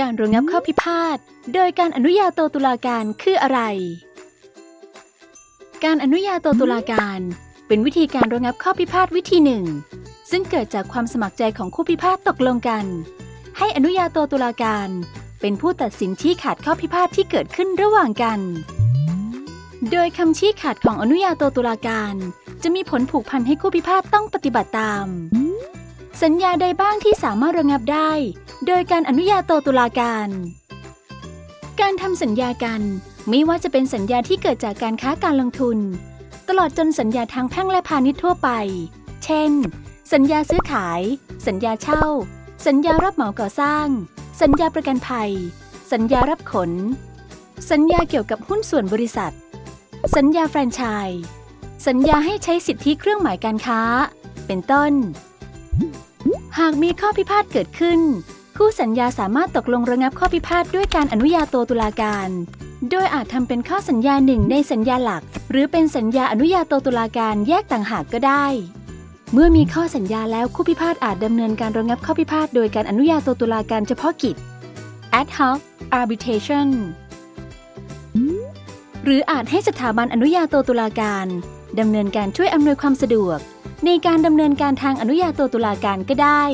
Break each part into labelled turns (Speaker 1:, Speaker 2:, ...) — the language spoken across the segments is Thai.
Speaker 1: การระงับข้อพิพาท โดยการอนุญาโตตุลาการคืออะไร การอนุญาโตตุลาการ เป็นวิธีการระงับข้อพิพาทวิธีหนึ่ง ซึ่งเกิดจากความสมัครใจของคู่พิพาทตกลงกัน ให้อนุญาโตตุลาการ เป็นผู้ตัดสินชี้ขาดข้อพิพาทที่เกิดขึ้นระหว่างกัน โดยคำชี้ขาดของอนุญาโตตุลาการ จะมีผลผูกพันให้คู่พิพาทต้องปฏิบัติตาม สัญญาใดบ้างที่สามารถระงับได้ โดยการอนุญาโตตุลาการ การทำสัญญากันไม่ว่าจะเป็นสัญญาที่เกิดจากการค้าการลงทุน ตลอดจนสัญญาทางแพ่งและพาณิชย์ทั่วไป เช่น สัญญาซื้อขาย สัญญาเช่า สัญญารับเหมาก่อสร้าง สัญญาประกันภัย สัญญารับขน สัญญาเกี่ยวกับหุ้นส่วนบริษัท สัญญาแฟรนไชส์สัญญาให้ใช้สิทธิเครื่องหมายการค้า เป็นต้น หากมีข้อพิพาทเกิดขึ้น คู่สัญญาสามารถตกลงระงับข้อพิพาทด้วยการอนุญาโตตุลาการ โดยอาจทำเป็นข้อสัญญาหนึ่งในสัญญาหลัก หรือเป็นสัญญาอนุญาโตตุลาการแยกต่างหากก็ได้ เมื่อมีข้อสัญญาแล้วคู่พิพาทอาจดำเนินการระงับข้อพิพาทโดยการอนุญาโตตุลาการเฉพาะกิจ ad hoc arbitration หรืออาจให้สถาบันอนุญาโตตุลาการดำเนินการช่วยอำนวยความสะดวก ในการดำเนินการทางอนุญาโตตุลาการก็ได้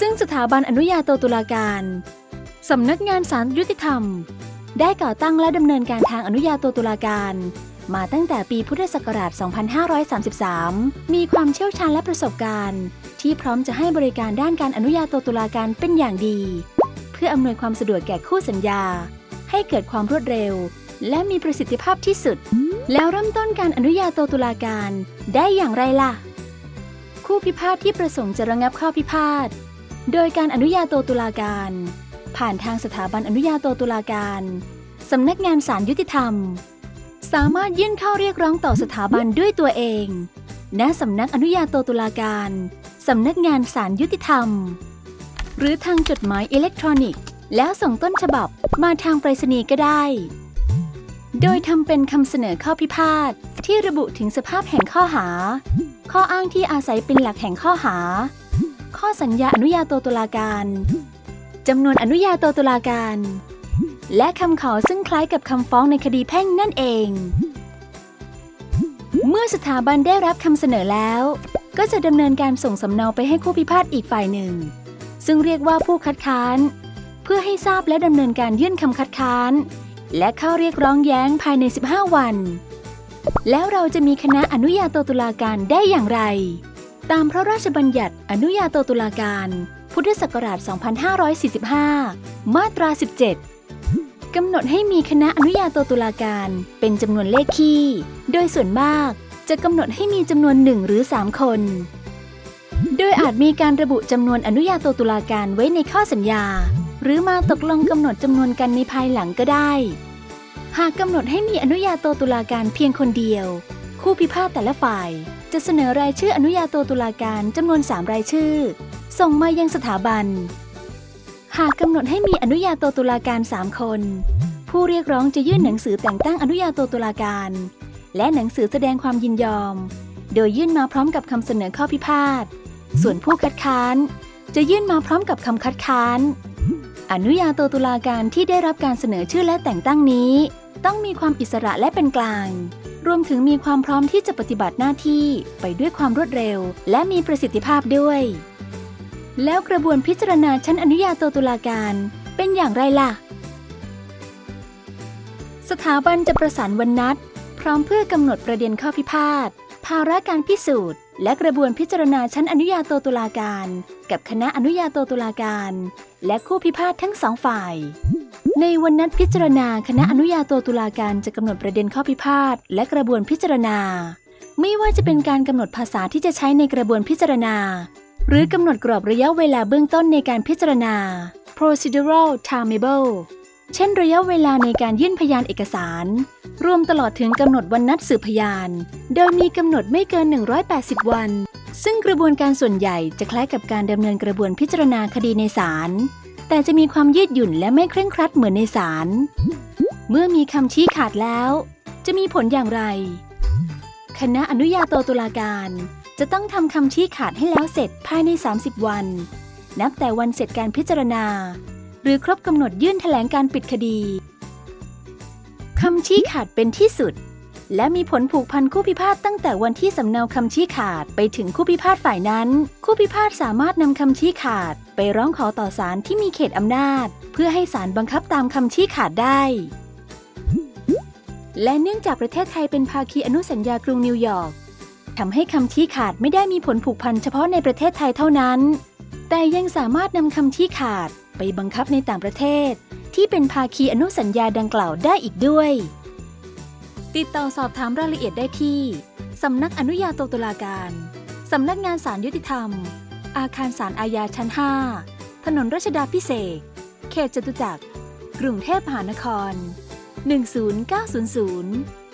Speaker 1: ซึ่งสถาบันอนุญาโตตุลาการสำนักงานศาลยุติธรรม ได้ก่อตั้งและดำเนินการทางอนุญาโตตุลาการ มาตั้งแต่ปีพุทธศักราช 2533 มีความเชี่ยวชาญและประสบการณ์ ที่พร้อมจะให้บริการด้านการอนุญาโตตุลาการเป็นอย่างดี เพื่ออำนวยความสะดวกแก่คู่สัญญา ให้เกิดความรวดเร็ว และมีประสิทธิภาพที่สุด แล้วเริ่มต้นการอนุญาโตตุลาการได้อย่างไรล่ะ คู่พิพาทที่ประสงค์จะระงับข้อพิพาท โดยการอนุญาโตตุลาการ ผ่านทางสถาบันอนุญาโตตุลาการสำนักงานศาลยุติธรรม สามารถยื่นเข้าเรียกร้องต่อสถาบันด้วยตัวเอง ณสำนักอนุญาโตตุลาการสำนักงานศาลยุติธรรม หรือทางจดหมายอิเล็กทรอนิกส์ แล้วส่งต้นฉบับมาทางไปรษณีย์ก็ได้ โดยทำเป็นคำเสนอข้อพิพาทที่ระบุถึงสภาพแห่งข้อหา ข้ออ้างที่อาศัยเป็นหลักแห่งข้อหา ข้อสัญญาอนุญาโตตุลาการจำนวนอนุญาโตตุลาการ และคำขอซึ่งคล้ายกับคำฟ้องในคดีแพ่งนั่นเอง เมื่อสถาบันได้รับคำเสนอแล้ว ก็จะดำเนินการส่งสำเนาไปให้คู่พิพาทอีกฝ่ายหนึ่ง ซึ่งเรียกว่าผู้คัดค้าน เพื่อให้ทราบและดำเนินการยื่นคำคัดค้าน และเข้าเรียกร้องแย้งภายใน 15 วัน แล้วเราจะมีคณะอนุญาโตตุลาการได้อย่างไร ตามพระราชบัญญัติอนุญาโตตุลาการ พุทธศักราช 2545 มาตรา 17 กำหนดให้มีคณะอนุญาโตตุลาการเป็นจำนวนเลขคี่ โดยส่วนมากจะกำหนดให้มีจำนวนหนึ่งหรือ 3 คน โดยอาจมีการระบุจำนวนอนุญาโตตุลาการไว้ในข้อสัญญา หรือมาตกลงกำหนดจำนวนกันในภายหลังก็ได้ หากกำหนดให้มีอนุญาโตตุลาการเพียงคนเดียว คู่พิพาทแต่ละฝ่าย จะเสนอรายชื่ออนุญาโตตุลาการจำนวน 3 รายชื่อ ส่งมายังสถาบัน หากกำหนดให้มีอนุญาโตตุลาการ 3 คน ผู้เรียกร้องจะยื่นหนังสือแต่งตั้งอนุญาโตตุลาการ และหนังสือแสดงความยินยอม โดยยื่นมาพร้อมกับคำเสนอข้อพิพาท ส่วนผู้คัดค้าน จะยื่นมาพร้อมกับคำคัดค้าน อนุญาโตตุลาการที่ได้รับการเสนอชื่อและแต่งตั้งนี้ ต้องมีความอิสระและเป็นกลาง รวมถึงมีความพร้อมที่จะปฏิบัติหน้าที่ไปด้วยความรวดเร็ว และมีประสิทธิภาพด้วย แล้วกระบวนพิจารณาชั้นอนุญาโตตุลาการเป็นอย่างไรล่ะ สถาบันจะประสานวันนัด พร้อมเพื่อกำหนดประเด็นข้อพิพาทภาระการพิสูจน์และกระบวนพิจารณาชั้นอนุญาโตตุลาการ กับคณะอนุญาโตตุลาการ และคู่พิพาททั้งสองฝ่าย ในวันนัดพิจารณาคณะอนุญาโตตุลาการจะกำหนดประเด็นข้อพิพาทและกระบวนพิจารณา ไม่ว่าจะเป็นการกำหนดภาษาที่จะใช้ในกระบวนพิจารณา หรือกำหนดกรอบระยะเวลาเบื้องต้นในการพิจารณา procedural timetable เช่นระยะเวลาในการยื่นพยานเอกสาร รวมตลอดถึงกำหนดวันนัดสืบพยาน โดยมีกำหนดไม่เกิน 180 วัน ซึ่งกระบวนการส่วนใหญ่จะคล้ายกับการดำเนินกระบวนพิจารณาคดีในศาล แต่จะมีความยืดหยุ่นและไม่เคร่งครัดเหมือนในศาล เมื่อมีคำชี้ขาดแล้ว จะมีผลอย่างไร คณะอนุญาโตตุลาการ จะต้องทำคำชี้ขาดให้แล้วเสร็จภายใน 30 วัน นับแต่วันเสร็จการพิจารณา หรือครบกำหนดยื่นแถลงการปิดคดีคำชี้ขาดเป็นที่สุด และมีผลผูกพันคู่พิพาทตั้งแต่วันที่สำเนาคำชี้ขาดไปถึงคู่พิพาทฝ่ายนั้น คู่พิพาทสามารถนำคำชี้ขาด ไปร้องขอต่อศาลที่มีเขตอำนาจ เพื่อให้ศาลบังคับตามคำชี้ขาดได้และเนื่องจากประเทศไทยเป็นภาคีอนุสัญญากรุงนิวยอร์กทำให้คำชี้ขาดไม่ได้มีผลผูกพันเฉพาะในประเทศไทยเท่านั้น แต่ยังสามารถนำคำชี้ขาดไปบังคับในต่างประเทศ ที่เป็นภาคีอนุสัญญาดังกล่าวได้อีกด้วย ติดต่อสอบถามรายละเอียดได้ที่ สำนักอนุญาโตตุลาการ สำนักงานศาลยุติธรรม อาคารศาลอาญาชั้น 5 ถนนรัชดาพิเศษเขตจตุจักร กรุงเทพมหานคร 10900